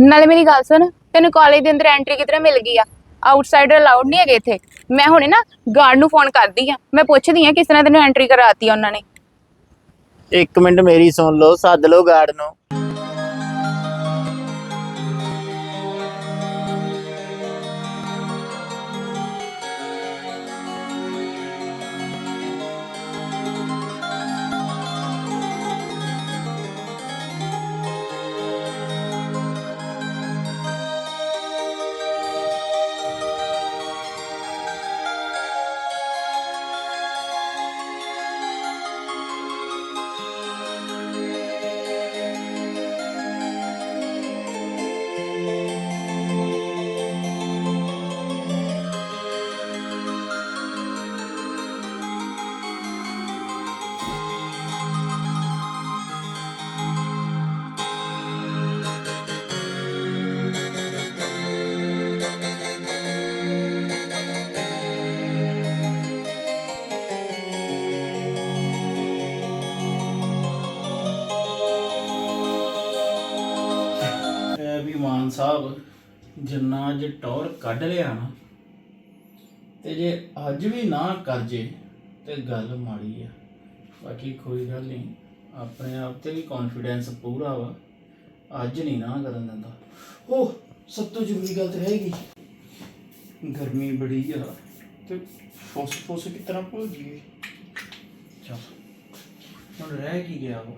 ਨਾਲੇ ਮੇਰੀ ਗੱਲ ਸੁਣ, ਤੈਨੂੰ ਕਾਲਜ ਦੇ ਅੰਦਰ ਐਂਟਰੀ ਕਿਤਨਾ ਮਿਲ ਗਈ ਆ। ਆਊਟਸਾਈਡਰ ਅਲਾਉਡ ਨਹੀਂ ਹੈਗੇ ਇੱਥੇ। ਮੈਂ ਹੁਣੇ ਨਾ ਗਾਰਡ ਨੂੰ ਫੋਨ ਕਰਦੀ ਆ। ਮੈਂ ਪੁੱਛਦੀ ਆ ਕਿਸ ਤਰ੍ਹਾਂ ਤੈਨੂੰ ਐਂਟਰੀ ਕਰਾਤੀ ਆ ਉਹਨਾਂ ਨੇ। ਇੱਕ ਮਿੰਟ ਮੇਰੀ ਸੁਣ ਲਓ, ਸੱਦ ਲਓ ਗਾਰਡ ਨੂੰ। ਸਾਹਿਬ ਜਿੰਨਾ ਅੱਜ ਟੌਰ ਕੱਢ ਲਿਆ ਨਾ, ਤੇ ਜੇ ਅੱਜ ਵੀ ਨਾ ਕਰ ਜੇ ਤੇ ਗੱਲ ਮਾੜੀ ਆ। ਬਾਕੀ ਕੋਈ ਗੱਲ ਨਹੀਂ, ਆਪਣੇ ਆਪ ਤੇ ਵੀ ਕੌਨਫੀਡੈਂਸ ਪੂਰਾ ਵਾ, ਅੱਜ ਨਹੀਂ ਨਾ ਕਰਨ ਦਿੰਦਾ। ਉਹ ਸਭ ਤੋਂ ਜ਼ਰੂਰੀ ਗੱਲ ਤੇ ਰਹਿ ਗਰਮੀ ਬੜੀ ਆ, ਤੇ ਫੋਸ ਫੋਸ ਕਿ ਤਰ੍ਹਾਂ ਭੁੱਲ ਗਈ ਚਲ, ਹੁਣ ਰਹਿ ਕੀ ਗਿਆ ਉਹ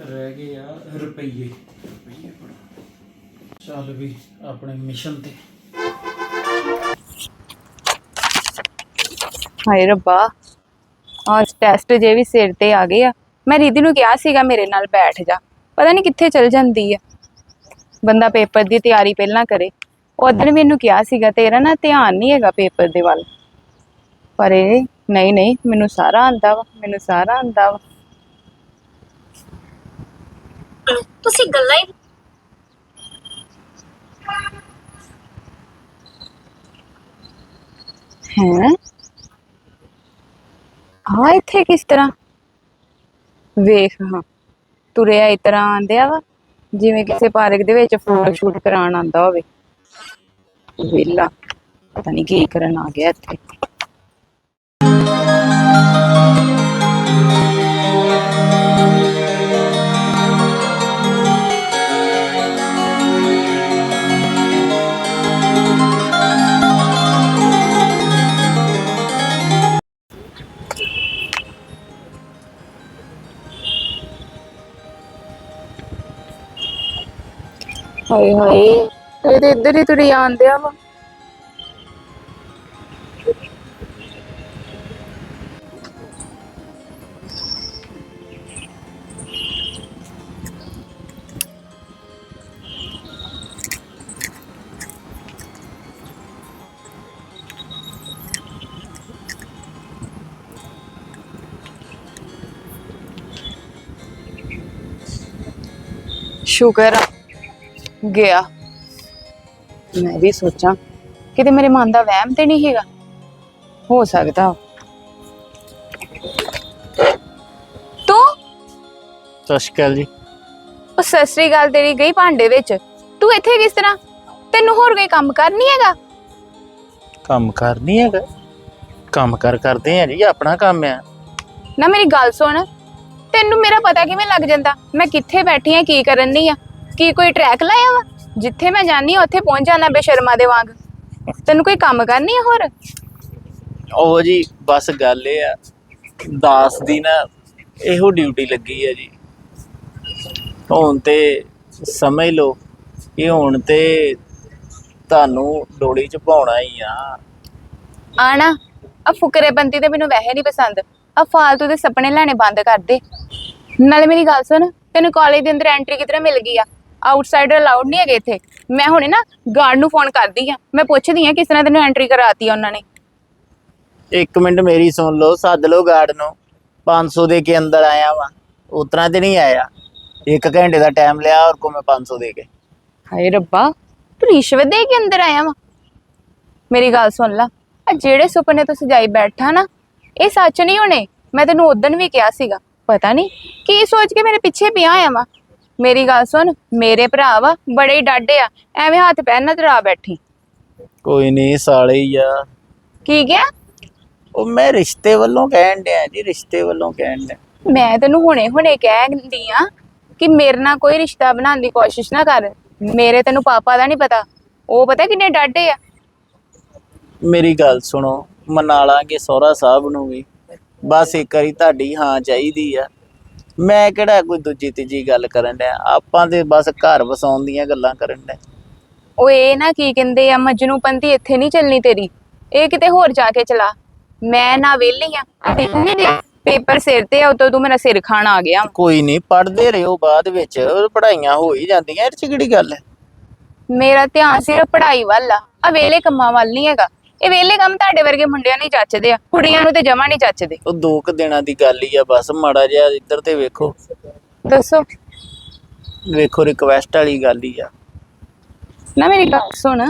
ਰਹਿ ਗਏ ਆ ਰੁਪਈਏ। ਰੁਪਈਏ? ਚੱਲ ਵੀ ਆਪਣੇ ਮਿਸ਼ਨ ਤੇ। ਹਾਏ ਰੱਬਾ ਅੱਜ ਟੈਸਟ ਜੇ ਵੀ ਸਿਰ ਤੇ ਆ ਗਏ ਆ। ਮੈਂ ਰੀਦੀ ਨੂੰ ਕਿਹਾ ਸੀਗਾ ਮੇਰੇ ਨਾਲ ਬੈਠ ਜਾ ਪਤਾ ਨਹੀਂ ਕਿੱਥੇ ਚਲ ਜਾਂਦੀ ਆ। ਬੰਦਾ ਪੇਪਰ ਦੀ ਤਿਆਰੀ ਪਹਿਲਾਂ ਕਰੇ। ਉਦੋਂ ਮੈਨੂੰ ਕਿਹਾ ਸੀਗਾ ਤੇਰਾ ਨਾ ਧਿਆਨ ਨਹੀਂ ਹੈਗਾ ਪੇਪਰ ਦੇ ਵੱਲ। ਪਰ ਇਹ ਨਹੀਂ ਨਹੀਂ ਮੈਨੂੰ ਸਾਰਾ ਆਂਦਾ ਵਾ ਮੈਨੂੰ ਸਾਰਾ ਆਂਦਾ ਵਾ। ਤੁਸੀਂ ਗੱਲਾਂ ਹੀ ਹੈ ਹਾਂ ਇੱਥੇ ਕਿਸ ਤਰ੍ਹਾਂ? ਵੇਖ, ਹਾਂ। ਤੁਰਿਆ ਇਸ ਤਰ੍ਹਾਂ ਆਂਦਿਆ ਵਾ। ਜਿਵੇਂ ਕਿਸੇ ਪਾਰਕ ਦੇ ਵਿੱਚ ਫੋਟੋ ਸ਼ੂਟ ਕਰਾਉਣ ਆਂਦਾ ਹੋਵੇ। ਵਿਹਲਾ ਪਤਾ ਨਹੀਂ ਕੀ ਕਰਨ ਆ ਗਿਆ ਇੱਥੇ। ਹਾਏ ਹਾਏ। ਇਹ ਤੇ ਇੱਧਰ ਹੀ ਤੁਰੀ ਆ ਵਾ। ਸ਼ੁਕਰ ਆ। ਗਿਆ। ਮੈਂ ਵੀ ਸੋਚਾਂ ਕਿਤੇ ਮੇਰੇ ਮਨ ਦਾ ਵਹਿਮ ਤੇ ਨਹੀਂ ਹੈਗਾ। ਹੋ ਸਕਦਾ। ਤੂੰ? ਸਤਿ ਸ਼੍ਰੀ ਅਕਾਲ ਜੀ। ਉਹ ਸਤਿ ਸ੍ਰੀ ਅਕਾਲ ਤੇਰੀ ਗਈ ਭਾਂਡੇ ਵਿੱਚ। ਤੂੰ ਇੱਥੇ ਕਿਸ ਤਰ੍ਹਾਂ? ਤੈਨੂੰ ਹੋਰ ਕੋਈ ਕੰਮ ਕਰ ਨਹੀਂ ਹੈਗਾ? ਕੰਮ ਕਰ ਨਹੀਂ ਹੈਗਾ। ਕੰਮ ਕਰ ਕਰਦੇ ਆ ਜੀ ਆਪਣਾ ਕੰਮ ਆ। ਨਾ ਮੇਰੀ ਗੱਲ ਸੁਣ। ਤੈਨੂੰ ਮੇਰਾ ਪਤਾ ਕਿਵੇਂ ਲੱਗ ਜਾਂਦਾ? ਮੈਂ ਕਿੱਥੇ ਬੈਠੀ ਆ ਕੀ ਕਰਨ ਨਹੀਂ ਆ? ਕੀ ਕੋਈ ਟਰੈਕ ਲਾਇਆ ਵਾ? ਜਿੱਥੇ ਮੈਂ ਆ ਉੱਥੇ ਪਹੁੰਚ ਜਾਣਾ ਬੇਸ਼ਰਮਾ ਦੇ ਵਾਂਗ। ਤੈਨੂੰ ਕੋਈ ਕੰਮ ਕਰਨੀ ਆ ਹੋਰ? ਉਹ ਜੀ ਬਸ ਗੱਲ ਇਹ ਆ। ਦਾਸ ਦੀ ਨਾ ਇਹੋ ਡਿਊਟੀ ਲੱਗੀ ਆ ਜੀ। ਹੁਣ ਤੇ ਸਮਝ ਲਓ ਇਹ ਹੁਣ ਤੇ ਤੁਹਾਨੂੰ ਡੋਲੀ ਚ ਪਾਉਣਾ ਹੀ ਆ। ਆਣਾ ਆ ਫੁਕਰੇ ਬੰਦੀ ਤੇ ਮੈਨੂੰ ਵੈਸੇ ਨਹੀਂ ਪਸੰਦ। ਆ ਫਾਲਤੂ ਦੇ ਸੁਪਨੇ ਲੈਣੇ ਬੰਦ ਕਰ ਦੇ। ਨਾਲੇ ਮੇਰੀ ਗੱਲ ਸੁਣ ਤੈਨੂੰ ਕਾਲਜ ਦੇ ਅੰਦਰ ਐਂਟਰੀ ਕਿਤਨਾ ਮਿਲ ਗਈ ਆ? ਆਊਟਸਾਈਡਰ ਅਲਾਉਡ ਨਹੀਂ ਹੈਗੇ ਇੱਥੇ। ਮੈਂ ਹੁਣੇ ਨਾ ਗਾਰਡ ਨੂੰ ਫੋਨ ਕਰਦੀ ਆ ਮੈਂ ਪੁੱਛਦੀ ਆ ਕਿਸ ਤਰ੍ਹਾਂ ਤੈਨੂੰ ਐਂਟਰੀ ਕਰਾਤੀ ਆ ਉਹਨਾਂ ਨੇ। ਇੱਕ ਮਿੰਟ ਮੇਰੀ ਸੁਣ ਲਓ ਸੱਦ ਲਓ ਗਾਰਡ ਨੂੰ। 500 ਦੇ ਕੇ ਅੰਦਰ ਆਇਆ ਵਾਂ। ਉਤਰਾ ਤੇ ਨਹੀਂ ਆਇਆ। ਇੱਕ ਘੰਟੇ ਦਾ ਟਾਈਮ ਲਿਆ ਔਰ ਕੋ ਮੈਂ 500 ਦੇ ਕੇ। ਹਾਏ ਰੱਬਾ ਤੂੰ ਰਿਸ਼ਵਤ ਦੇ ਕੇ ਅੰਦਰ ਆਇਆ ਵਾ। ਮੇਰੀ ਗੱਲ ਸੁਣ ਲਾ ਆ ਜਿਹੜੇ ਸੁਪਨੇ ਤੂੰ ਸਜਾਈ ਬੈਠਾ ਨਾ ਇਹ ਸੱਚ ਨਹੀਂ ਹੋਣੇ। ਮੈਂ ਤੈਨੂੰ ਉਦੋਂ ਵੀ ਕਿਹਾ ਸੀਗਾ ਪਤਾ ਨਹੀਂ ਕੀ ਸੋਚ ਕੇ ਮੇਰੇ ਪਿੱਛੇ ਪਿਆ ਆ ਵਾ। ਮੇਰੀ ਗੱਲ ਸੁਣ ਮੇਰੇ ਭਰਾ ਵਾ ਬੜੇ ਹੀ ਡਾਢੇ ਆ ਐਵੇਂ ਹੱਥ ਪੈਰ ਨਾ ਤਰਾ ਬੈਠੀ। ਕੋਈ ਨਹੀਂ ਸਾਲੇ ਹੀ ਆ। ਕੀ ਗਿਆ ਉਹ ਮੈਂ ਰਿਸ਼ਤੇ ਵੱਲੋਂ ਕਹਿਣ ਡਿਆ ਜੀ ਰਿਸ਼ਤੇ ਵੱਲੋਂ ਕਹਿਣ ਡਿਆ। ਮੈਂ ਤੈਨੂੰ ਹੁਣੇ ਹੁਣੇ ਕਹਿੰਦੀ ਆ ਕਿ ਮੇਰੇ ਨਾਲ ਕੋਈ ਰਿਸ਼ਤਾ ਬਣਾਉਣ ਦੀ ਕੋਸ਼ਿਸ਼ ਨਾ ਕਰ। ਮੇਰੇ ਤੈਨੂੰ ਪਾਪਾ ਦਾ ਨਹੀਂ ਪਤਾ ਉਹ ਪਤਾ ਕਿੰਨੇ ਡਾਢੇ ਆ। ਮੇਰੀ ਗੱਲ ਸੁਣੋ ਮਨਾ ਲਾਂਗੇ ਸਹੁਰਾ ਸਾਹਿਬ ਨੂੰ ਵੀ। ਬਸ ਇੱਕ ਵਾਰੀ ਤੁਹਾਡੀ ਹਾਂ ਚਾਹੀਦੀ ਆ। ਮੈਂ ਕਿਹੜਾ ਕੋਈ ਦੂਜੀ ਤੀਜੀ ਗੱਲ ਕਰਨ ਡਿਆ? ਆਪਾਂ ਤੇ ਬਸ ਘਰ ਵਸਾਉਣ ਦੀਆਂ ਗੱਲਾਂ ਕਰਨ ਡਿਆ ਉਹ ਇਹ ਨਾ ਕੀ ਕਹਿੰਦੇ ਆ ਮਜਨੂ ਪੰਤੀ ਇੱਥੇ ਨਹੀਂ ਚੱਲਣੀ ਤੇਰੀ। ਇਹ ਕਿਤੇ ਹੋਰ ਜਾ ਕੇ ਚਲਾ। ਮੈਂ ਨਾ ਵਿਹਲੀ ਆ ਪੇਪਰ ਸਿਰ ਤੇ ਆ ਉਤੋਂ ਤੂੰ ਮੇਰਾ ਸਿਰ ਖਾਣ ਆ ਗਿਆ। ਕੋਈ ਨਹੀਂ ਪੜਦੇ ਰਹੋ ਬਾਅਦ ਵਿੱਚ ਪੜਾਈਆਂ ਹੋ ਹੀ ਜਾਂਦੀਆਂ ਇਹ ਚ ਕਿਹੜੀ ਗੱਲ ਹੈ? ਮੇਰਾ ਧਿਆਨ ਸਿਰਫ ਪੜ੍ਹਾਈ ਵੱਲ ਆ ਆ ਵੇਲੇ ਕੰਮਾਂ ਵੱਲ ਨਹੀਂ ਹੈਗਾ। ਇਹ ਵੇਲੇ ਕੰਮ ਤੁਹਾਡੇ ਵਰਗੇ ਮੁੰਡਿਆਂ ਨੂੰ ਹੀ ਜੱਚਦੇ ਆ ਕੁੜੀਆਂ ਨੂੰ ਤੇ ਜਮਾ ਨਹੀਂ ਜੱਚਦੇ ਉਹ ਦੋ ਕੁ ਦਿਨਾਂ ਦੀ ਗੱਲ ਹੀ ਆ ਬਸ ਮਾੜਾ ਜਿਹਾ ਇੱਧਰ ਤੇ ਵੇਖੋ। ਦੱਸੋ। ਵੇਖੋ ਰਿਕਵੈਸਟ ਵਾਲੀ ਗੱਲ ਹੀ ਆ। ਨਾ ਮੇਰੀ ਗੱਲ ਸੁਣ।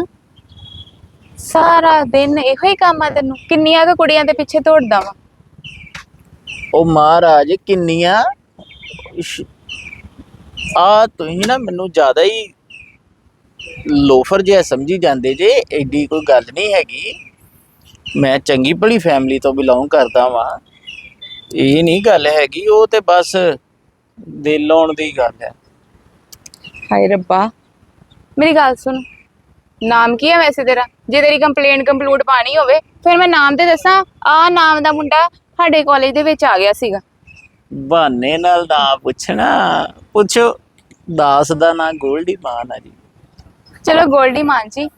ਸਾਰਾ ਦਿਨ ਇਹੋ ਹੀ ਕੰਮ ਆ ਤੈਨੂੰ ਕਿੰਨੀਆਂ ਕੁ ਕੁੜੀਆਂ ਦੇ ਪਿੱਛੇ ਦੌੜਦਾ ਵਾ। ਉਹ ਮਹਾਰਾਜ ਕਿੰਨੀਆਂ ਆ ਤੁਸੀਂ ਨਾ ਮੈਨੂੰ ਜ਼ਿਆਦਾ ਹੀ ਲੋਫਰ ਜਿਹਾ ਸਮਝੀ ਜਾਂਦੇ ਜੇ ਐਡੀ ਕੋਈ ਗੱਲ ਨਹੀਂ ਹੈਗੀ। ਮੈਂ ਚੰਗੀ ਭਲੀ ਫੈਮਿਲੀ ਤੋਂ ਬਿਲੋਂਗ ਕਰਦਾ ਵਾਂ। ਇਹ ਨਹੀਂ ਗੱਲ ਹੈਗੀ ਉਹ ਤੇ ਬਸ ਦਿਲ ਲਾਉਣ ਦੀ ਗੱਲ ਹੈ। ਹਾਏ ਰੱਬਾ ਮੇਰੀ ਗੱਲ ਸੁਣ। ਨਾਮ ਕੀ ਹੈ ਵੈਸੇ ਤੇਰਾ? ਜੇ ਤੇਰੀ ਕੰਪਲੇਂਟ ਕੰਪਲੂਟ ਪਾਣੀ ਹੋਵੇ ਫਿਰ ਮੈਂ ਨਾਮ ਤੇ ਦੱਸਾਂ ਆ ਨਾਮ ਦਾ ਮੁੰਡਾ ਸਾਡੇ ਕਾਲਜ ਦੇ ਵਿੱਚ ਆ ਗਿਆ ਸੀਗਾ। ਬਹਾਨੇ ਨਾਲ ਨਾ ਪੁੱਛਣਾ। ਪੁੱਛੋ ਦਾਸ ਦਾ ਨਾਂ ਗੋਲਡੀ ਮਾਨ ਆ ਜੀ। ਚਲੋ ਗੋਲਡੀ ਮਾਨ ਜੀ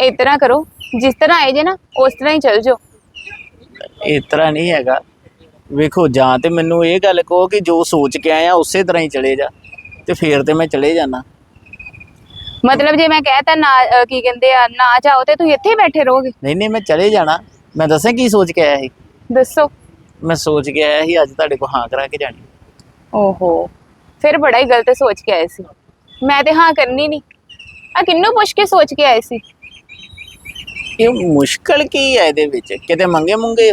ਇਸ ਤਰ੍ਹਾਂ ਕਰੋ ਜਿਸ ਤਰ੍ਹਾਂ ਆਏ ਜੇ ਨਾ ਉਸ ਤਰ੍ਹਾਂ ਹੀ ਚੱਲ ਜਾਓ। ਇਸ ਤਰ੍ਹਾਂ ਨਹੀਂ ਹੈਗਾ। ਵੇਖੋ ਜਾਂ ਤੇ ਮੈਨੂੰ ਇਹ ਗੱਲ ਕਹੋ ਕਿ ਜੋ ਸੋਚ ਕੇ ਆਇਆ ਉਸੇ ਤਰ੍ਹਾਂ ਹੀ ਚਲੇ ਜਾ ਤੇ ਫੇਰ ਤੇ ਮੈਂ ਚਲੇ ਜਾਣਾ ਮਤਲਬ ਜੇ ਮੈਂ ਕਹਿਤਾ ਨਾ ਕੀ ਕਹਿੰਦੇ ਆ ਨਾ ਜਾਓ ਤੇ ਤੁਸੀਂ ਇੱਥੇ ਹੀ ਬੈਠੇ ਰਹੋਗੇ। ਨਹੀਂ ਨਹੀਂ ਮੈਂ ਚਲੇ ਜਾਣਾ। ਮੈਂ ਦੱਸਾਂ ਕੀ ਸੋਚ ਕੇ ਆਇਆ ਸੀ? ਦੱਸੋ। ਮੈਂ ਸੋਚ ਕੇ ਆਇਆ ਸੀ ਅੱਜ ਤੁਹਾਡੇ ਕੋਲ ਹਾਂ ਕਰਾ ਕੇ ਜਾਣੀ। ਓਹੋ ਫਿਰ ਬੜਾ ਹੀ ਗਲਤ ਸੋਚ ਕੇ ਆਏ ਸੀ। ਮੈਂ ਤੇ ਹਾਂ ਕਰਨੀ ਨਹੀਂ ਆ ਕਿੰਨੂੰ ਪੁੱਛ ਕੇ ਸੋਚ ਕੇ ਆਏ ਸੀ? ਇਹ ਮੁਸ਼ਕਲ ਕੀ ਹੈ ਇਹਦੇ ਵਿੱਚ? ਕਿਤੇ ਮੰਗੇ ਮੁੰਗੇ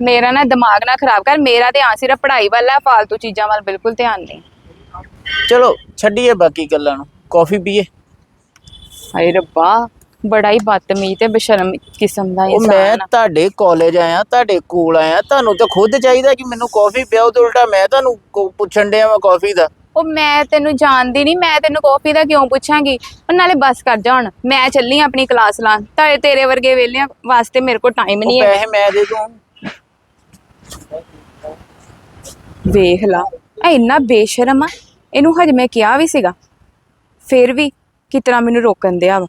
ਮੇਰਾ ਨਾ ਦਿਮਾਗ ਨਾ ਖਰਾਬ ਕਰ ਮੇਰਾ ਧਿਆਨ ਸਿਰਫ ਪੜ੍ਹਾਈ ਵੱਲ ਆ ਫਾਲਤੂ ਚੀਜ਼ਾਂ ਵੱਲ ਬਿਲਕੁਲ ਧਿਆਨ ਨਹੀਂ। ਚਲੋ ਛੱਡੀਏ ਬਾਕੀ ਗੱਲਾਂ ਨੂੰ। ਕਾਫੀ ਪੀਏ? ਹਾਏ ਰੱਬਾ ਬੜਾ ਹੀ ਬਦਤਮੀਜ਼ ਤੇ ਬੇਸ਼ਰਮ ਕਿਸਮ ਦਾ ਉਹ ਮੈਂ ਇਨਸਾਨ ਆ। ਤੁਹਾਡੇ ਕਾਲਜ ਆਇਆ ਤੁਹਾਡੇ ਕੋਲ ਆਇਆ ਤੁਹਾਨੂੰ ਤਾਂ ਖੁਦ ਚਾਹੀਦਾ ਕਿ ਮੈਨੂੰ ਕਾਫੀ ਪਿਆਓ ਤੇ ਉਲਟਾ ਮੈਂ ਤੁਹਾਨੂੰ ਕੋ- ਪੁੱਛਣ ਡਿਆ ਮੈਂ ਕਾਫੀ ਦਾ। ਉਹ ਮੈਂ ਤੈਨੂੰ ਜਾਣਦੀ ਨਹੀਂ ਮੈਂ ਤੈਨੂੰ ਕਾਫੀ ਦਾ ਕਿਉਂ ਪੁੱਛਾਂਗੀ? ਉਹ ਨਾਲੇ ਬਸ ਕਰ ਜਾ ਹੁਣ ਮੈਂ ਚੱਲੀ ਆਂ ਆਪਣੀ ਕਲਾਸ ਲਾਣ ਤਾਂ ਤੇਰੇ ਵਰਗੇ ਵੇਲਿਆਂ ਵਾਸਤੇ ਮੇਰੇ ਕੋਲ ਟਾਈਮ ਨਹੀਂ ਹੈ ਪੈਸੇ ਮੈਂ ਦੇ ਦੂੰ। ਵੇਖ ਲਾ ਇਹ ਇੰਨਾ ਬੇਸ਼ਰਮ ਆ। ਇਹਨੂੰ ਹਜੇ ਮੈਂ ਕਿਹਾ ਵੀ ਸੀਗਾ। ਫਿਰ ਵੀ ਕਿਤਨਾ ਮੈਨੂੰ ਰੋਕਣ ਦਿਆ ਵਾ।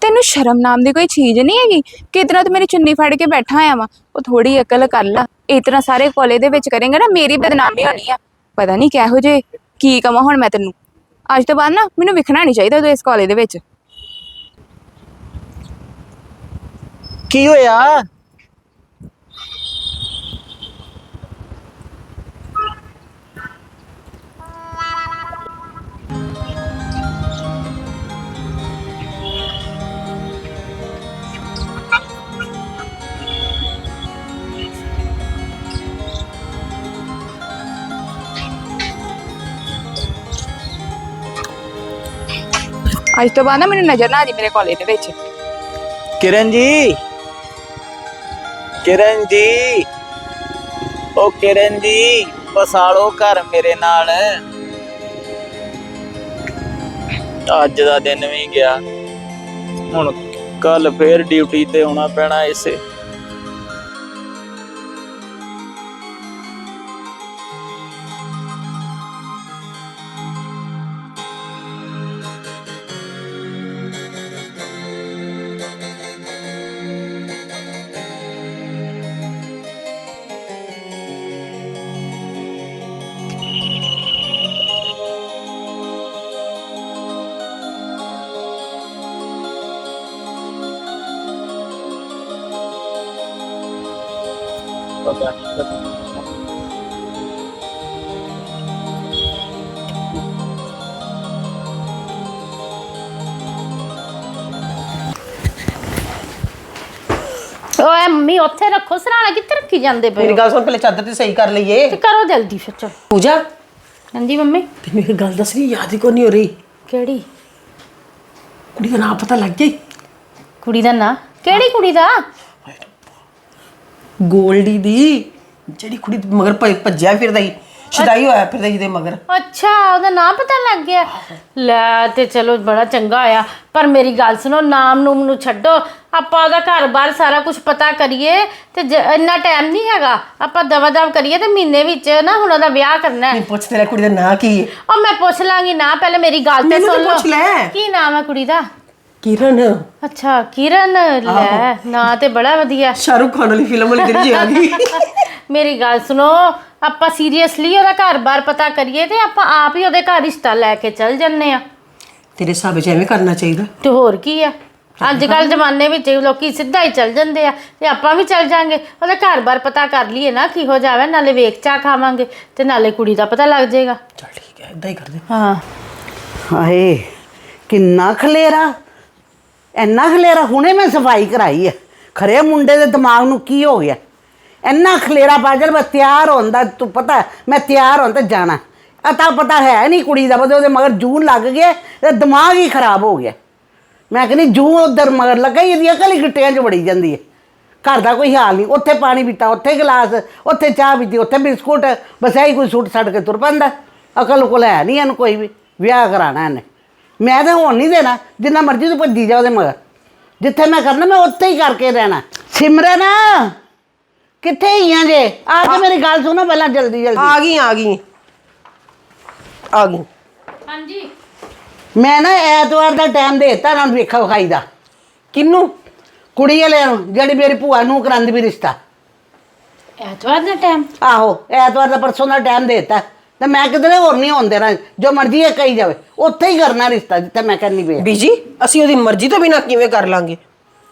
ਤੈਨੂੰ ਸ਼ਰਮ ਨਾਮ ਦੀ ਕੋਈ ਚੀਜ਼ ਨਹੀਂ ਹੈਗੀ? ਕਿਤਨਾ ਤੂੰ ਮੇਰੀ ਚੁੰਨੀ ਫੜ ਕੇ ਬੈਠਾ ਆ ਵਾ? ਉਹ ਥੋੜੀ ਅਕਲ ਕਰ ਲਾ। ਇਤਨਾ ਸਾਰੇ ਕਾਲਜ ਦੇ ਵਿੱਚ ਕਰੇਂਗਾ ਨਾ ਮੇਰੀ ਬਦਨਾਮੀ ਹੋਣੀ ਆ। ਪਤਾ ਨਹੀਂ ਕਿਹੋ ਜੇ ਕੀ ਕਵਾਂ ਹੁਣ ਮੈਂ ਤੈਨੂੰ। ਅੱਜ ਤੋਂ ਬਾਅਦ ਨਾ ਮੈਨੂੰ ਵਿਖਣਾ ਨਹੀਂ ਚਾਹੀਦਾ ਤੂੰ ਇਸ ਕਾਲਜ ਦੇ ਵਿੱਚ। ਕੀ ਹੋਇਆ? ਅੱਜ ਤੋਂ ਬਾਅਦ ਨਾ ਮੈਨੂੰ ਨਜ਼ਰ ਨਾ ਆ ਮੇਰੇ ਕਾਲਜ ਦੇ ਵਿੱਚ। ਕਿਰਨ ਜੀ। ਕਿਰਨ ਜੀ। ਉਹ ਕਿਰਨ ਜੀ, ਵਸਾਲੋ ਘਰ ਮੇਰੇ ਨਾਲ। ਅੱਜ ਦਾ ਦਿਨ ਵੀ ਗਿਆ। ਹੁਣ ਕੱਲ ਫੇਰ ਡਿਊਟੀ ਤੇ ਆਉਣਾ ਪੈਣਾ ਇਸੇ। ਓਏ ਮੰਮੀ ਉੱਥੇ ਰੱਖੋ ਸਰਾਣਾ ਕਿੱਥੇ ਰੱਖੀ ਜਾਂਦੇ ਪਏ ਮੇਰੀ ਹੋ? ਗੱਲ ਸੁਣ ਪਹਿਲੇ ਚਾਦਰ ਤੇ ਸਹੀ ਕਰ ਲਈਏ। ਤੇ ਕਰੋ ਜਲਦੀ ਫਿਰ ਚਲੋ। ਪੂਜਾ? ਹਾਂਜੀ ਮੰਮੀ? ਤੈਨੂੰ ਇੱਕ ਗੱਲ ਦੱਸਣੀ ਯਾਦ ਹੀ ਕੋਈ ਨਹੀਂ ਹੋ ਰਹੀ? ਕਿਹੜੀ? ਕੁੜੀ ਦਾ ਨਾਮ ਪਤਾ ਲੱਗ ਗਿਆ ਈ? ਕੁੜੀ ਦਾ ਨਾਂ? ਕਿਹੜੀ ਕੁੜੀ ਦਾ? ਗੋਲਡੀ ਦੀ ਜਿਹੜੀ ਕੁੜੀ ਦੇ ਮਗਰ ਭੱਜ- ਭੱਜਿਆ ਫਿਰਦਾ ਹੀ। ਸ਼ਦਾਈ ਹੋਇਆ ਫਿਰਦਾ ਸੀ ਦੇ ਮਗਰ। ਅੱਛਾ ਉਹਦਾ ਨਾਮ ਪਤਾ ਲੱਗ ਗਿਆ। ਲੈ ਤੇ ਚਲੋ ਬੜਾ ਚੰਗਾ ਆਇਆ ਪਰ ਮੇਰੀ ਗੱਲ ਸੁਣੋ ਨਾਮ ਨੂਮ ਨੂੰ ਛੱਡੋ। ਆਪਾਂ ਉਹਦਾ ਘਰ-ਬਾਰ ਸਾਰਾ ਕੁਝ ਪਤਾ ਕਰੀਏ ਤੇ ਜ- ਇੰਨਾ ਟਾਈਮ ਨਹੀਂ ਹੈਗਾ। ਆਪਾਂ ਦਵਾ ਦਵ ਕਰੀਏ ਤੇ ਮਹੀਨੇ ਵਿੱਚ ਨਾ ਹੁਣ ਉਹਦਾ ਵਿਆਹ ਕਰਨਾ ਹੈ। ਨਹੀਂ ਪੁੱਛ ਤੇਰਾ ਕੁੜੀ ਦਾ ਨਾਂ ਕੀ ਹੈ? ਉਹ ਮੈਂ ਪੁੱਛ ਲਾਂਗੀ ਨਾ ਪਹਿਲੇ ਮੇਰੀ ਗੱਲ ਤੇ ਮੈਨੂੰ ਤਾਂ ਸੁਣ ਲਓ ਲੈ। ਕੀ ਨਾਮ ਹੈ ਕੁੜੀ ਦਾ? ਕਿਰਨ। ਅੱਛਾ ਕਿਰਨ। ਲੈ ਨਾਂ ਤੇ ਬੜਾ ਵਧੀਆ। ਸ਼ਾਹਰੁਖ ਖਾਨ ਵਾਲੀ ਫਿਲਮ ਵਾਲੀ ਜੀ ਆ ਗਈ। ਮੇਰੀ ਗੱਲ ਸੁਣੋ ਆਪਾਂ ਸੀਰੀਅਸਲੀ ਉਹਦਾ ਘਰ-ਬਾਰ ਪਤਾ ਕਰੀਏ ਤੇ ਆਪਾਂ ਆਪ ਹੀ ਉਹਦੇ ਘਰ ਰਿਸ਼ਤਾ ਲੈ ਕੇ ਚੱਲ ਜੰਨੇ ਆ। ਤੇਰੇ ਹਿਸਾਬ ਐਵੇਂ ਕਰਨਾ ਚਾਹੀਦਾ। ਤੇ ਹੋਰ ਕੀ ਆ? ਅੱਜ ਕੱਲ ਜ਼ਮਾਨੇ ਵਿੱਚ ਲੋਕੀ ਸਿੱਧਾ ਹੀ ਚੱਲ ਜਾਂਦੇ ਆ ਤੇ ਆਪਾਂ ਵੀ ਚੱਲ ਜਾਾਂਗੇ। ਉਹਦਾ ਘਰ-ਬਾਰ ਪਤਾ ਕਰ ਲਈਏ ਨਾ ਕੀ ਹੋ ਜਾਵੇ ਨਾਲੇ ਵੇਖ ਚਾ ਖਾਵਾਂਗੇ ਤੇ ਨਾਲੇ ਕੁੜੀ ਦਾ ਪਤਾ ਲੱਗ ਜਾਏਗਾ। ਚਲ ਠੀਕ ਹੈ ਇਦਾਂ ਹੀ ਕਰਦੇ ਹਾਂ। ਹਾਏ ਕਿੰਨਾ ਖਲੇਰਾ। ਇੰਨਾ ਖਲੇਰਾ ਹੁਣੇ ਮੈਂ ਸਫ਼ਾਈ ਕਰਾਈ ਹੈ ਖਰੇ ਮੁੰਡੇ ਦੇ ਦਿਮਾਗ ਨੂੰ ਕੀ ਹੋ ਗਿਆ? ਇੰਨਾ ਖਲੇਰਾ ਜਦ ਮੈਂ ਤਿਆਰ ਹੁੰਦਾ ਤੂੰ ਪਤਾ ਮੈਂ ਤਿਆਰ ਹੋਣ ਤੇ ਜਾਣਾ। ਅਤਾ ਪਤਾ ਹੈ ਨਹੀਂ ਕੁੜੀ ਦਾ ਬਦੇ ਉਹਦੇ ਮਗਰ ਜੂਨ ਲੱਗ ਗਿਆ ਤੇ ਦਿਮਾਗ ਹੀ ਖਰਾਬ ਹੋ ਗਿਆ। ਮੈਂ ਕਹਿੰਦੀ ਜੂਨ ਉਧਰ ਮਗਰ ਲੱਗਾ ਹੀ ਇਹਦੀ ਅਕਲ ਹੀ ਗਿੱਟਿਆਂ 'ਚ ਵੜੀ ਜਾਂਦੀ ਹੈ। ਘਰ ਦਾ ਕੋਈ ਹਾਲ ਨਹੀਂ ਉੱਥੇ ਪਾਣੀ ਪੀਤਾ ਉੱਥੇ ਗਲਾਸ ਉੱਥੇ ਚਾਹ ਪੀਤੀ ਉੱਥੇ ਬਿਸਕੁਟ ਬਸ ਇਹੀ ਕੋਈ ਸੁੱਟ ਛੱਡ ਕੇ ਤੁਰ ਪੈਂਦਾ। ਅਕਲ ਕੋਲ ਹੈ ਨਹੀਂ ਇਹਨੂੰ ਕੋਈ ਵੀ ਵਿਆਹ ਕਰਾਣਾ ਇਹਨੇ। ਮੈਂ ਤਾਂ ਹੁਣ ਨਹੀਂ ਦੇਣਾ ਜਿੰਨਾ ਮਰਜ਼ੀ ਤੂੰ ਭੱਜੀ ਜਾ ਉਹਦੇ ਮਗਰ। ਜਿੱਥੇ ਮੈਂ ਕਰਨਾ ਮੈਂ ਉੱਥੇ ਹੀ ਕਰਕੇ ਰਹਿਣਾ। ਸਿਮਰਨ! ਕਿੱਥੇ ਹੀ ਆ ਜੇ? ਆ ਕੇ ਮੇਰੀ ਗੱਲ ਸੁਣੋ ਪਹਿਲਾਂ ਜਲਦੀ ਜਲਦੀ। ਆ ਗਈ ਆ ਗਈ। ਆ ਗਈ। ਹਾਂਜੀ। ਮੈਂ ਨਾ ਐਤਵਾਰ ਦਾ ਟਾਈਮ ਦੇ ਦਿੱਤਾ ਇਹਨਾਂ ਨੂੰ ਵੇਖਾ ਵਿਖਾਈ ਦਾ। ਕਿੰਨੂੰ? ਕੁੜੀ ਵਾਲਿਆਂ ਨੂੰ ਜਿਹੜੀ ਮੇਰੀ ਭੂਆ ਨੂੰ ਕਰਾਂਦੀ ਵੀ ਰਿਸ਼ਤਾ। ਐਤਵਾਰ ਦਾ ਟਾਈਮ? ਆਹੋ ਐਤਵਾਰ ਦਾ ਪਰਸੋਂ ਦਾ ਟਾਈਮ ਦੇ ਦਿੱਤਾ। ਤੇ ਮੈਂ ਕਿਧਰੇ ਹੋਰ ਨਹੀਂ ਹੋਣ ਦੇਣਾ ਜੋ ਮਰਜ਼ੀ ਇਹ ਕਹੀ ਜਾਵੇ ਉੱਥੇ ਹੀ ਕਰਨਾ ਰਿਸ਼ਤਾ ਜਿੱਥੇ ਮੈਂ ਕਹਿੰਦੀ ਪਈ ਬੀਜੀ ਅਸੀਂ ਉਹਦੀ ਮਰਜ਼ੀ ਤੋਂ ਬਿਨਾ ਕਿਵੇਂ ਕਰ ਲਾਂਗੇ?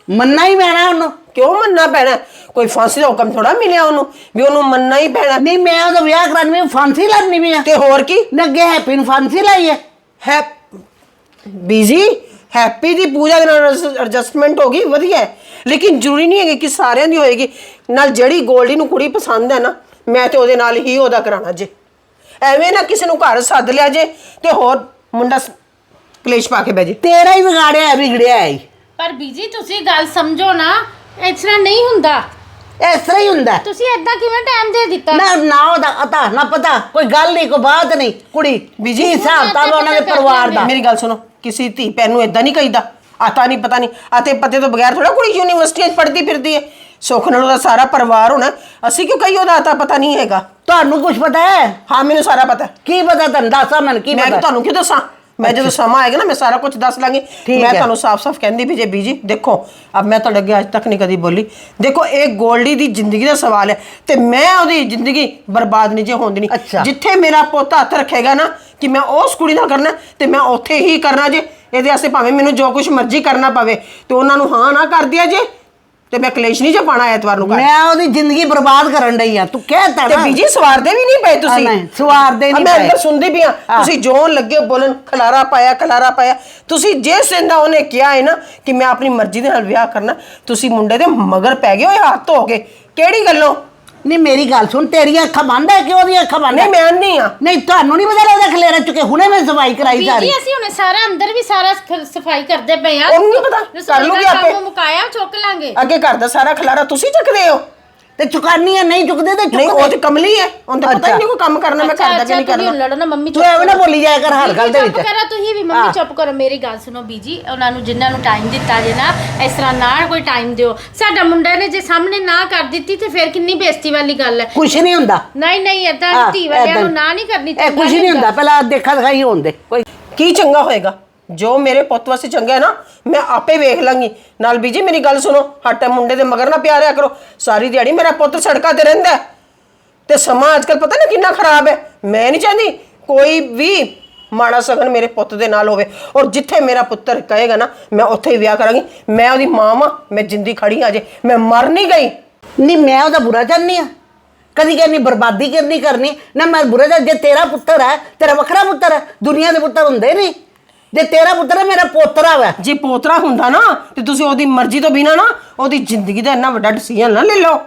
ਮੰਨਣਾ ਹੀ ਪੈਣਾ ਉਹਨੂੰ। ਕਿਉਂ ਮੰਨਣਾ ਪੈਣਾ? ਕੋਈ ਫਾਂਸੀ ਦਾ ਹੁਕਮ ਥੋੜਾ ਮਿਲਿਆ ਉਹਨੂੰ ਵੀ ਉਹਨੂੰ ਮੰਨਣਾ ਹੀ ਪੈਣਾ। ਨਹੀਂ ਮੈਂ ਉਹਦਾ ਵਿਆਹ ਕਰਾਉਣੀ ਵੀ ਫਾਂਸੀ ਲੜਨੀ ਵੀ ਆ। ਤੇ ਹੋਰ ਕੀ? ਲੱਗੇ ਹੈਪੀ ਨੂੰ ਫਾਂਸੀ ਲਾਈ ਹੈ ਹੈ ਬੀਜੀ ਹੈਪੀ ਦੀ ਪੂਜਾ ਦੇ ਨਾਲ ਐਡਜਸਟਮੈਂਟ ਹੋ ਗਈ ਵਧੀਆ ਹੈ। ਲੇਕਿਨ ਜ਼ਰੂਰੀ ਨਹੀਂ ਹੈ ਕਿ ਸਾਰਿਆਂ ਦੀ ਹੋਏਗੀ। ਨਾਲ ਜਿਹੜੀ ਗੋਲਡੀ ਨੂੰ ਕੁੜੀ ਪਸੰਦ ਹੈ ਨਾ ਮੈਂ ਤੇ ਉਹਦੇ ਨਾਲ ਹੀ ਉਹਦਾ ਕਰਾਣਾ ਜੇ। ਐਵੇਂ ਨਾ ਕਿਸੇ ਨੂੰ ਘਰ ਸੱਦ ਲਿਆ ਜੇ ਤੇ ਹੋਰ ਮੁੰਡਾ ਸ- ਕਲੇਸ਼ ਪਾ ਕੇ ਬਹਿ ਜੇ। ਤੇਰਾ ਹੀ ਵਿਗਾੜਿਆ ਹੈ, ਵਿਗੜਿਆ ਹੈ। ਹੀ। ਪਰ ਬੀਜੀ ਤੁਸੀਂ ਗੱਲ ਸਮਝੋ ਨਾ। ਇਸ ਤਰ੍ਹਾਂ ਨਹੀਂ ਹੁੰਦਾ। ਇਸ ਤਰ੍ਹਾਂ ਹੀ ਹੁੰਦਾ। ਹੈ। ਤੁਸੀਂ ਏਦਾਂ ਕਿਵੇਂ ਟਾਈਮ ਦੇ ਦਿੱਤਾ? ਨਾ ਨਾ ਉਹਦਾ ਅਤਾ ਨਾ ਪਤਾ। ਕੋਈ ਗੱਲ ਨਹੀਂ ਕੋਈ ਬਾਤ ਨਹੀਂ। ਕੁੜੀ ਬੀਜੀ, ਹਿਸਾਬ ਤਾਂ ਉਹਨਾਂ ਦੇ ਪਰਿਵਾਰ ਦਾ। ਮੇਰੀ ਗੱਲ ਸੁਣੋ। ਕਿਸੇ ਧੀ ਭੈਣ ਨੂੰ ਇਦਾਂ ਨਹੀਂ ਕਹੀਦਾ। ਆਤਾ ਨਹੀਂ ਪਤਾ ਨਹੀਂ। ਆਤੇ ਪਤੇ ਤੋਂ ਬਗੈਰ ਥੋੜਾ ਕੁੜੀ ਯੂਨੀਵਰਸਿਟੀਆਂ 'ਚ ਪੜ੍ਹਦੀ ਫਿਰਦੀ ਹੈ ਸੁੱਖ ਨਾਲ ਉਹਦਾ ਸਾਰਾ ਪਰਿਵਾਰ ਹੋਣਾ। ਅਸੀਂ ਕਿਉਂ ਕਹੀ ਉਹਦਾ ਆਤਾ ਪਤਾ ਨਹੀਂ ਹੈਗਾ। ਤੁਹਾਨੂੰ ਕੁਝ ਪਤਾ ਹੈ? ਹਾਂ ਮੈਨੂੰ ਸਾਰਾ ਪਤਾ ਹੈ। ਕੀ ਪਤਾ ਤੁਹਾਨੂੰ? ਦੱਸਾਂ ਮੈਨੂੰ ਕੀ ਮੈਂ ਪਤਾ? ਤੁਹਾਨੂੰ ਕਿਉਂ ਦੱਸਾਂ? ਮੈਂ ਜਦੋਂ ਸਮਾਂ ਆਏਗਾ ਨਾ ਮੈਂ ਸਾਰਾ ਕੁਝ ਦੱਸ ਲਾਂਗੀ। ਠੀਕ ਮੈਂ ਹੈ। ਤੁਹਾਨੂੰ ਸਾਫ਼-ਸਾਫ਼ ਕਹਿੰਦੀ ਵੀ ਜੇ ਬੀਜੀ ਦੇਖੋ ਅਬ ਮੈਂ ਤੁਹਾਡੇ ਅੱਗੇ ਅੱਜ ਤੱਕ ਨਹੀਂ ਕਦੀ ਬੋਲੀ। ਦੇਖੋ ਇਹ ਗੋਲਡੀ ਦੀ ਜ਼ਿੰਦਗੀ ਦਾ ਸਵਾਲ ਹੈ ਤੇ ਮੈਂ ਉਹਦੀ ਜ਼ਿੰਦਗੀ ਬਰਬਾਦ ਨਹੀਂ ਜੇ ਹੋਣ ਦੇਣੀ ਅੱਛਾ। ਜਿੱਥੇ ਮੇਰਾ ਪੁੱਤ ਹੱਥ ਰੱਖੇਗਾ ਨਾ ਕਿ ਮੈਂ ਉਸ ਕੁੜੀ ਨਾਲ ਕਰਨਾ ਤੇ ਮੈਂ ਉੱਥੇ ਹੀ ਕਰਨਾ ਜੇ। ਇਹਦੇ ਵਾਸਤੇ ਭਾਵੇਂ ਮੈਨੂੰ ਜੋ ਕੁਝ ਮਰਜ਼ੀ ਕਰਨਾ ਪਵੇ ਤੇ ਉਹਨਾਂ ਨੂੰ ਹਾਂ ਨਾ ਕਰ ਦਿਆ ਜੇ। ਤੇ ਮੈਂ ਕਲੇਸ਼ ਨਹੀਂ ਜੇ ਪਾਣਾ ਐਤਵਾਰ ਨੂੰ ਘਰ। ਮੈਂ ਉਹਦੀ ਜ਼ਿੰਦਗੀ ਬਰਬਾਦ ਕਰਨ ਡਈ ਆ। ਤੂੰ ਕਹਿਤਾ ਤੇ ਨਾ। ਬੀਜੀ ਸਵਾਰਦੇ ਵੀ ਨਹੀਂ ਪਏ ਤੁਸੀਂ? ਹਾਂ, ਨਹੀਂ, ਸਵਾਰਦੇ ਨਹੀਂ ਮੈਂ ਪਏ। ਅੰਦਰ ਸੁਣਦੀ ਵੀ ਆ। ਹਾਂ। ਤੁਸੀਂ ਜੋਨ ਲੱਗੇ ਹੋ ਬੋਲਣ ਖਲਾਰਾ ਪਾਇਆ ਖਲਾਰਾ ਪਾਇਆ। ਤੁਸੀਂ ਜੇ ਸਿੰਦਾ ਉਹਨੇ ਕਿਹਾ ਹੈ ਨਾ ਕਿ ਮੈਂ ਆਪਣੀ ਮਰਜ਼ੀ ਦੇ ਨਾਲ ਵਿਆਹ ਕਰਨਾ ਤੁਸੀਂ ਮੁੰਡੇ ਦੇ ਮਗਰ ਪੈ ਗਏ ਹੋਏ ਹੱਥ ਧੋ ਕੇ। ਕਿਹੜੀ ਗੱਲੋਂ? ਨਹੀਂ ਮੇਰੀ ਗੱਲ ਸੁਣ ਤੇਰੀਆਂ ਅੱਖਾਂ ਬੰਦ ਹੈ? ਕਿ ਉਹਦੀਆਂ ਅੱਖਾਂ ਬੰਦ ਨਹੀਂ ਹੈ ਮੈਂ ਨਹੀਂ ਆ। ਨਹੀਂ ਤੁਹਾਨੂੰ ਨਹੀਂ ਪਤਾ ਲੱਗਦਾ ਖਲੇਰਾ ਚੁੱਕੇ ਹੁਣੇ ਮੈਂ ਸਫ਼ਾਈ ਕਰਾਈ ਸਾਰੀ। ਬੀਜੀ ਅਸੀਂ ਹੁਣੇ ਸਾਰਾ ਅੰਦਰ ਵੀ ਸਾਰਾ ਸਫ਼ਾਈ ਕਰਦੇ ਪਏ ਆ। ਉਹਨੂੰ ਨੀ ਪਤਾ, ਕਰ ਲੂਗੀ ਆਪੇ। ਮੁਕਾਇਆ ਚੁੱਕ ਲਾਂਗੇ। ਅੱਗੇ ਘਰ ਦਾ ਸਾਰਾ ਖਲਾਰਾ ਤੁਸੀਂ ਚੱਕਦੇ ਹੋ? ਤੇ ਚੁਕਾਨੀ ਹੈ ਨਹੀਂ ਚੁੱਕਦੇ ਤੇ ਨਹੀਂ ਉਹ ਤੇ ਚੁੱਕਦੇ ਕਮਲੀ ਹੈ ਉਹਨੂੰ ਤਾਂ ਪਤਾ ਹੀ ਨਹੀਂ ਕੋਈ ਕੰਮ ਕਰਨਾ ਮੈਂ ਅੱਛਾ ਘਰ ਦਾ ਅੱਛਾ ਕਿ ਨਹੀਂ ਕਰਨਾ। ਲੜੋ ਨਾ ਮੰਮੀ ਤੂੰ ਐਵੇਂ ਨਾ ਬੋਲੀ ਜਾਇਆ ਕਰ ਹਰ ਗੱਲ ਦੇ ਵਿੱਚ। ਚੁੱਪ ਕਰੋ ਤੁਸੀਂ ਵੀ ਮੰਮੀ ਚੁੱਪ ਕਰੋ ਮੇਰੀ ਗੱਲ ਸੁਣੋ ਬੀਜੀ ਉਹਨਾਂ ਨੂੰ ਜਿਨ੍ਹਾਂ ਨੂੰ ਟਾਈਮ ਦਿੱਤਾ ਜੇ ਨਾ ਇਸ ਤਰ੍ਹਾਂ ਨਾ ਕੋਈ ਟਾਈਮ ਦਿਓ। ਸਾਡਾ ਮੁੰਡਾ ਨੇ ਜੇ ਸਾਹਮਣੇ ਨਾ ਕਰ ਦਿੱਤੀ ਤੇ ਫਿਰ ਕਿੰਨੀ ਬੇਇੱਜ਼ਤੀ ਵਾਲੀ ਗੱਲ ਹੈ। ਕੁਛ ਨਹੀਂ ਹੁੰਦਾ। ਨਹੀਂ ਨਹੀਂ ਹਾਂ, ਧੀ ਵਾਲਿਆਂ ਨੂੰ ਨਾ ਨਹੀਂ ਕਰਨੀ ਇਹ ਕੁਛ ਨਹੀਂ ਹੁੰਦਾ। ਪਹਿਲਾਂ ਦੇਖਾ ਦਿਖਾਈ ਹੋਣ ਦੇ। ਕੋਈ ਕੀ ਚੰਗਾ ਹੋਏਗਾ? ਜੋ ਮੇਰੇ ਪੁੱਤ ਵਾਸਤੇ ਚੰਗਾ ਹੈ ਨਾ, ਮੈਂ ਆਪੇ ਵੇਖ ਲਾਂਗੀ। ਨਾਲ ਬੀਜੀ, ਮੇਰੀ ਗੱਲ ਸੁਣੋ, ਹੱਟ ਮੁੰਡੇ ਦੇ ਮਗਰ ਨਾ ਪਿਆ ਪਿਆਰਿਆ ਕਰੋ। ਸਾਰੀ ਦਿਹਾੜੀ ਮੇਰਾ ਪੁੱਤ ਸੜਕਾਂ ਤੇ ਰਹਿੰਦਾ ਹੈ। ਤੇ ਸਮਾਂ ਅੱਜਕੱਲ ਪਤਾ ਨਾ ਕਿੰਨਾ ਖਰਾਬ ਹੈ। ਮੈਂ ਨਹੀਂ ਚਾਹੁੰਦੀ ਕੋਈ ਵੀ ਮਾੜਾ ਸਗਨ ਮੇਰੇ ਪੁੱਤ ਦੇ ਨਾਲ ਹੋਵੇ। ਔਰ ਜਿੱਥੇ ਮੇਰਾ ਪੁੱਤਰ ਕਹੇਗਾ ਨਾ, ਮੈਂ ਉੱਥੇ ਹੀ ਵਿਆਹ ਕਰਾਂਗੀ। ਮੈਂ ਉਹਦੀ ਮਾਂ ਵਾਂ, ਮੈਂ ਜਿੰਦੀ ਖੜੀ ਹਾਂ ਜੇ ਮੈਂ ਮਰ ਨਹੀਂ ਗਈ। ਨਹੀਂ, ਮੈਂ ਉਹਦਾ ਬੁਰਾ ਚਾਹੁੰਦੀ ਆ ਕਦੀ ਕਹਿੰਦੀ ਬਰਬਾਦੀ ਕਰਨੀ ਕਰਨੀ। ਨਾ ਮੈਂ ਬੁਰਾ ਚਾਹ ਜੇ ਤੇਰਾ ਪੁੱਤਰ ਹੈ, ਤੇਰਾ ਵੱਖਰਾ ਪੁੱਤਰ ਹੈ, ਦੁਨੀਆ ਦੇ ਪੁੱਤਰ ਹੁੰਦੇ ਨਹੀਂ। ਜੇ ਤੇਰਾ ਪੁੱਤਰ ਹੈ ਮੇਰਾ ਪੋਤਰਾ ਵਾ। ਜੇ ਪੋਤਰਾ ਹੁੰਦਾ ਨਾ ਤੇ ਤੁਸੀਂ ਉਹਦੀ ਮਰਜ਼ੀ ਤੋਂ ਬਿਨਾ ਨਾ ਉਹਦੀ ਜ਼ਿੰਦਗੀ ਦਾ ਇੰਨਾ ਵੱਡਾ ਡਿਸੀਜਨ ਨਾ ਲੈ ਲਓ।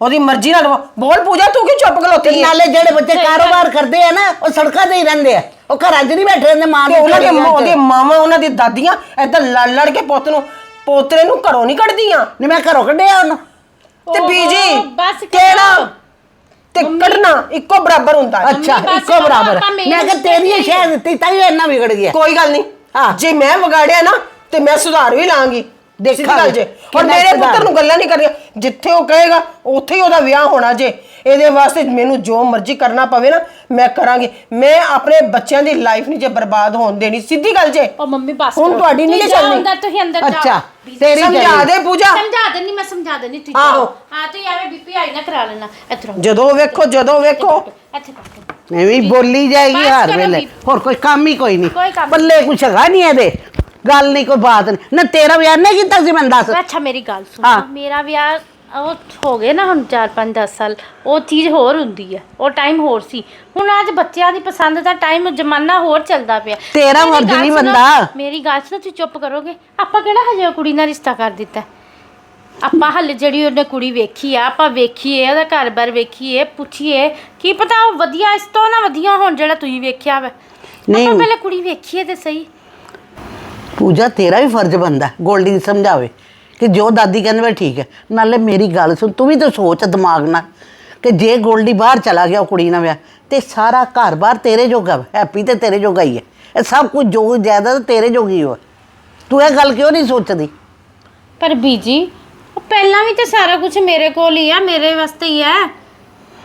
ਉਹਦੀ ਮਰਜ਼ੀ ਨਾਲ ਬੋਲ ਪੂਜਾ ਤੂੰ ਕੀ ਚੁੱਪ ਤੇ ਖਲੋਤੀ ਹੈ ਨਾਲੇ ਜਿਹੜੇ ਬੱਚੇ ਕਾਰੋਬਾਰ ਕਰਦੇ ਆ ਨਾ ਉਹ ਸੜਕਾਂ ਤੇ ਹੀ ਰਹਿੰਦੇ ਆ। ਉਹ ਘਰਾਂ 'ਚ ਨਹੀਂ ਬੈਠੇ ਰਹਿੰਦੇ ਮਾਂ ਤੇ ਦੀ ਉਹਨਾਂ ਦੇ 'ਚ। ਉਹਦੇ ਮਾਵਾਂ ਉਹਨਾਂ ਦੀ ਦਾਦੀਆਂ ਏਦਾਂ ਲੜ ਲੜ ਕੇ ਪੁੱਤ ਨੂੰ ਪੋਤਰੇ ਨੂੰ ਘਰੋਂ ਨਹੀਂ ਕੱਢਦੀਆਂ। ਨਹੀਂ ਮੈਂ ਘਰੋਂ ਕੱਢਿਆ ਉਹਨੂੰ। ਤੇ ਬੀਜੀ ਬਸ ਕਰੋ। ਕਿਹੜਾ ਤੇ ਕੱਢਣਾ ਇੱਕੋ ਬਰਾਬਰ ਹੁੰਦਾ ਹੈ। ਅੱਛਾ ਬਸ ਇੱਕੋ ਬਰਾਬਰ। ਆਪਾਂ ਮੈਂ ਕਿਹਾ ਤੇਰੀ ਇਹ ਸ਼ਹਿ ਦਿੱਤੀ ਤਾਂ ਹੀ ਇੰਨਾ ਵਿਗੜ ਗਿਆ। ਕੋਈ ਗੱਲ ਨਹੀਂ। ਹਾਂ। ਜੇ ਮੈਂ ਵਿਗਾੜਿਆ ਨਾ ਤੇ ਮੈਂ ਸੁਧਾਰ ਵੀ ਲਾਂਗੀ। ਗੱਲ ਦੇਖਾਂਗੇ ਜੇ। ਔਰ ਕਿੰਨਾ ਮੇਰੇ। ਪੁੱਤਰ ਨੂੰ ਗੱਲਾਂ ਨਹੀਂ ਕਰਨੀਆਂ। ਜਿੱਥੇ ਉਹ ਕਹੇਗਾ ਉੱਥੇ ਹੀ ਉਹਦਾ ਵਿਆਹ ਹੋਣਾ ਜੇ। ਇਹਦੇ ਵਾਸਤੇ ਮੈਨੂੰ ਜੋ ਮਰਜ਼ੀ ਕਰਨਾ ਪਵੇ ਨਾ ਮੈਂ ਕਰਾਂਗੀ। ਮੈਂ ਆਪਣੇ ਬੱਚਿਆਂ ਦੀ ਲਾਈਫ ਨਹੀਂ ਜੇ ਬਰਬਾਦ ਹੋਣ ਦੇਣੀ। ਸਿੱਧੀ ਗੱਲ ਜੇ। ਉਹ ਮੰਮੀ ਬਸ ਹੁਣ ਕਰੋ। ਤੁਹਾਡੀ ਨਹੀਂ ਤੁਸੀਂ ਜੇ ਜਾਓ ਚੱਲਣੀ। ਅੰਦਰ ਤੁਸੀਂ ਅੰਦਰ ਜਾਓ। ਅੱਛਾ ਤੇਰੀ ਸਮਝਾ। ਦੇ ਪੂਜਾ। ਸਮਝਾ ਦੇਣੀ ਮੈਂ ਸਮਝਾ ਦੇਣੀ ਤੁਸੀਂ ਆਹੋ। ਜਾਓ। ਹਾਂ ਤੁਸੀਂ ਐਵੇਂ ਬੀਪੀ ਆਈ ਨਾ ਕਰਾ ਲੈਣਾ। ਇੱਧਰੋਂ। ਜਦੋਂ ਵੇਖੋ ਜਦੋਂ ਵੇਖੋ। ਇੱਥੇ ਕੱਟੋ ਐਵੇਂ ਹੀ ਬੋਲੀ ਜਾਏਗੀ ਬਸ ਹਰ ਕਰੋ ਵੇਲੇ। ਵੀ। ਹੋਰ ਕੋਈ ਕੰਮ ਹੀ ਕੋਈ ਕੋਈ ਨਹੀਂ ਕੰਮ ਨਹੀਂ। ਪੱਲੇ ਕੁਛ ਹੈਗਾ ਨਹੀਂ ਇਹਦੇ। ਗੱਲ ਨਹੀਂ ਕੋਈ ਬਾਤ ਨਹੀਂ। ਨਾ ਤੇਰਾ ਵਿਆਹ ਨਹੀਂ ਕੀਤਾ ਸੀ ਮੈਨੂੰ ਦੱਸ। ਅੱਛਾ ਮੇਰੀ ਗੱਲ ਹਾਂ। ਸੁਣੋ ਮੇਰਾ ਵਿਆਹ ਉਹ ਹੋ ਗਏ ਨਾ ਹੁਣ 4-5 10 ਸਾਲ। ਉਹ ਚੀਜ਼ ਹੋਰ ਹੁੰਦੀ ਹੈ ਉਹ ਟਾਈਮ ਹੋਰ ਸੀ। ਹੁਣ ਅੱਜ ਬੱਚਿਆਂ ਦੀ ਪਸੰਦ ਦਾ ਟਾਈਮ ਜ਼ਮਾਨਾ ਹੋਰ ਚੱਲਦਾ ਪਿਆ। ਤੇਰਾ ਮੇਰੀ ਮਰਜ਼ੀ ਗੱਲ ਨਹੀਂ ਸੁਣੋ, ਬੰਦਾ। ਮੇਰੀ ਗੱਲ ਸੁਣੋ ਤੁਸੀਂ ਚੁੱਪ ਕਰੋਗੇ? ਆਪਾਂ ਕਿਹੜਾ ਹਜੇ ਉਹ ਕੁੜੀ ਨਾਲ ਰਿਸ਼ਤਾ ਕਰ ਦਿੱਤਾ? ਹੈ? ਆਪਾਂ ਹਲੇ ਜਿਹੜੀ ਉਹਨੇ ਕੁੜੀ ਵੇਖੀ ਆ ਆਪਾਂ ਵੇਖੀਏ ਉਹਦਾ ਘਰ-ਬਾਰ ਵੇਖੀਏ ਪੁੱਛੀਏ। ਕੀ ਪਤਾ ਉਹ ਵਧੀਆ ਇਸ ਤੋਂ ਨਾ ਵਧੀਆ ਹੋਣ ਜਿਹੜਾ ਤੁਸੀਂ ਵੇਖਿਆ ਵਾ। ਨਹੀਂ। ਆਪਾਂ ਪਹਿਲੇ ਕੁੜੀ ਵੇਖੀਏ ਤੇ ਸਹੀ। ਪੂਜਾ ਤੇਰਾ ਵੀ ਫਰਜ਼ ਬੰਦਾ ਗੋਲਡੀ ਨੂੰ ਸਮਝਾਵੇ ਕਿ ਜੋ ਦਾਦੀ ਕਹਿੰਦੇ ਵੇ ਠੀਕ ਹੈ। ਨਾਲੇ ਮੇਰੀ ਗੱਲ ਸੁਣ ਤੂੰ ਵੀ ਤਾਂ ਸੋਚ ਦਿਮਾਗ ਨਾਲ ਕਿ ਜੇ ਗੋਲਡੀ ਬਾਹਰ ਚਲਾ ਗਿਆ ਉਹ ਕੁੜੀ ਨਾਲ ਵਿਆਹ ਤੇ ਸਾਰਾ ਘਰ-ਬਾਰ ਤੇਰੇ ਜੋਗਾ ਵਾ, ਹੈਪੀ ਤੇ ਤੇਰੇ ਜੋਗਾ ਹੀ ਹੈ। ਇਹ ਸਭ ਕੁਝ ਜੋ ਜ਼ਿਆਦਾ ਜਾਇਦਾਦ ਤੇਰੇ ਜੋਗੀ ਹੋ ਤੂੰ ਇਹ ਗੱਲ ਕਿਉਂ ਨਹੀਂ ਸੋਚਦੀ? ਪਰ ਬੀਜੀ ਉਹ ਪਹਿਲਾਂ ਵੀ ਤੇ ਸਾਰਾ ਕੁਝ ਮੇਰੇ ਕੋਲ ਹੀ ਆ ਮੇਰੇ ਵਾਸਤੇ ਹੀ ਆ।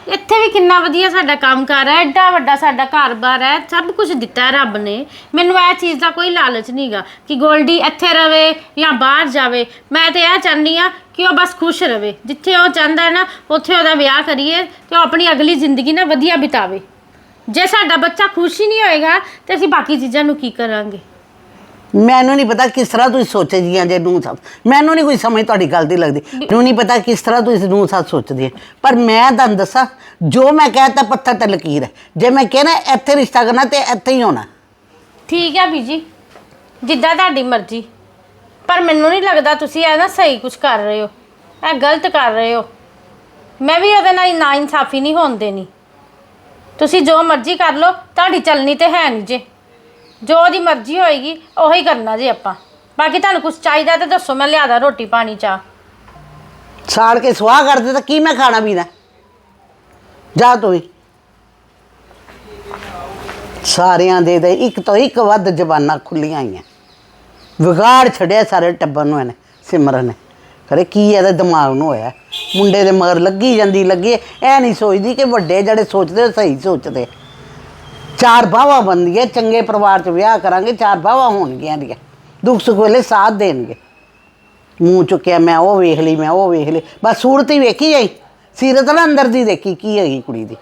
ਇੱਥੇ ਵੀ ਕਿੰਨਾ ਵਧੀਆ ਸਾਡਾ ਕੰਮਕਾਰ ਹੈ, ਐਡਾ ਵੱਡਾ ਸਾਡਾ ਘਰ-ਬਾਰ ਹੈ, ਸਭ ਕੁਝ ਦਿੱਤਾ ਹੈ ਰੱਬ ਨੇ। ਮੈਨੂੰ ਇਹ ਚੀਜ਼ ਦਾ ਕੋਈ ਲਾਲਚ ਨਹੀਂਗਾ ਕਿ ਗੋਲਡੀ ਇੱਥੇ ਰਵੇ ਜਾਂ ਬਾਹਰ ਜਾਵੇ। ਮੈਂ ਤੇ ਇਹ ਚਾਹੁੰਦੀ ਆ ਕਿ ਉਹ ਬਸ ਖੁਸ਼ ਰਵੇ। ਜਿੱਥੇ ਉਹ ਚਾਹੁੰਦਾ ਹੈ ਨਾ, ਉੱਥੇ ਉਹਦਾ ਵਿਆਹ ਕਰੀਏ ਤੇ ਉਹ ਆਪਣੀ ਅਗਲੀ ਜ਼ਿੰਦਗੀ ਨਾ ਵਧੀਆ ਬਿਤਾਵੇ। ਜੇ ਸਾਡਾ ਬੱਚਾ ਖੁਸ਼ ਹੀ ਨਹੀਂ ਹੋਏਗਾ ਤੇ ਅਸੀਂ ਬਾਕੀ ਚੀਜ਼ਾਂ ਨੂੰ ਕੀ ਕਰਾਂਗੇ? ਮੈਨੂੰ ਨਹੀਂ ਪਤਾ ਕਿਸ ਤਰ੍ਹਾਂ ਤੁਸੀਂ ਸੋਚਦੀਆਂ ਜੇ ਨੂੰ ਸੱਸ। ਮੈਨੂੰ ਨਹੀਂ ਕੋਈ ਸਮਝ ਤੁਹਾਡੀ ਗੱਲ ਦੀ ਲੱਗਦੀ। ਮੈਨੂੰ ਨਹੀਂ ਪਤਾ ਕਿਸ ਤਰ੍ਹਾਂ ਤੁਸੀਂ ਨੂੰ ਸੱਸ ਸੋਚਦੀ ਹੈ। ਪਰ ਮੈਂ ਤੁਹਾਨੂੰ ਦੱਸਾਂ ਜੋ ਮੈਂ ਕਹਿਤਾ ਪੱਥਰ ਤੇ ਲਕੀਰ ਹੈ। ਜੇ ਮੈਂ ਕਹਿਣਾ ਇੱਥੇ ਰਿਸ਼ਤਾ ਕਰਨਾ ਤੇ ਇੱਥੇ ਹੀ ਹੋਣਾ ਠੀਕ ਹੈ ਬੀਜੀ ਜਿੱਦਾਂ ਤੁਹਾਡੀ ਮਰਜ਼ੀ। ਪਰ ਮੈਨੂੰ ਨਹੀਂ ਲੱਗਦਾ ਤੁਸੀਂ ਇਹ ਨਾ ਸਹੀ ਕੁਝ ਕਰ ਰਹੇ ਹੋ। ਇਹ ਗਲਤ ਕਰ ਰਹੇ ਹੋ। ਮੈਂ ਵੀ ਉਹਦੇ ਨਾਲ ਨਾ ਇਨਸਾਫੀ ਨਹੀਂ ਹੋਣ ਦੇਣੀ। ਤੁਸੀਂ ਜੋ ਮਰਜ਼ੀ ਕਰ ਲਓ ਤੁਹਾਡੀ ਚੱਲਣੀ ਤੇ ਹੈ ਨਹੀਂ ਜੇ। ਜੋ ਉਹਦੀ ਮਰਜ਼ੀ ਹੋਏਗੀ, ਉਹੀ ਕਰਨਾ ਜੀ ਆਪਾਂ। ਬਾਕੀ ਤੁਹਾਨੂੰ ਕੁਝ ਚਾਹੀਦਾ ਤੇ ਦੱਸੋ, ਮੈਂ ਲਿਆਦਾ ਰੋਟੀ, ਪਾਣੀ, ਚਾਹ। ਸਾੜ ਕੇ ਸਵਾਹ ਕਰ ਤਾਂ ਕੀ ਮੈਂ ਖਾਣਾ ਪੀਣਾ? ਜਾ ਤੂੰ ਵੀ। ਸਾਰਿਆਂ ਦੇ ਦੇ ਇੱਕ ਤੋਂ ਇੱਕ ਵੱਧ ਜ਼ਬਾਨਾਂ ਖੁੱਲੀਆਂ ਆਈਆਂ। ਵਿਗਾੜ ਛੜਿਆ ਸਾਰੇ ਟੱਬਰ ਨੂੰ ਇਹਨੇ, ਸਿਮਰਨ ਨੇ। ਕਰੇ ਕੀ ਇਹਦੇ ਦਿਮਾਗ ਨੂੰ ਹੋਇਆ? ਮੁੰਡੇ ਦੇ ਮਗਰ ਲੱਗੀ ਜਾਂਦੀ, ਲੱਗੀ ਐ ਨਹੀਂ ਸੋਚਦੀ ਕਿ ਵੱਡੇ ਜਿਹੜੇ ਸੋਚਦੇ ਉਹ ਸਹੀ ਸੋਚਦੇ ਚਾਰ ਬਾਵਾ ਬੰਦੀਆਂ ਚੰਗੇ ਪਰਿਵਾਰ ਚ ਵਿਆਹ ਕਰਾਂਗੇ, ਚਾਰ ਬਾਵਾ ਹੋਣਗੀਆਂ ਦੀਆਂ। ਦੁੱਖ ਸੁੱਖ ਵੇਲੇ ਸਾਥ ਦੇਣਗੇ। ਮੂੰਹ ਚੁੱਕਿਆ, ਮੈਂ ਉਹ ਵੇਖ ਲਈ, ਮੈਂ ਉਹ ਵੇਖ ਲਈ। ਬਸ ਸੂਰਤ ਹੀ ਵੇਖੀ ਜਾਈ ਸੀਰਤ ਨਾ ਅੰਦਰ ਦੀ ਦੇਖੀ, ਕੀ ਹੈਗੀ ਕੁੜੀ ਦੀ।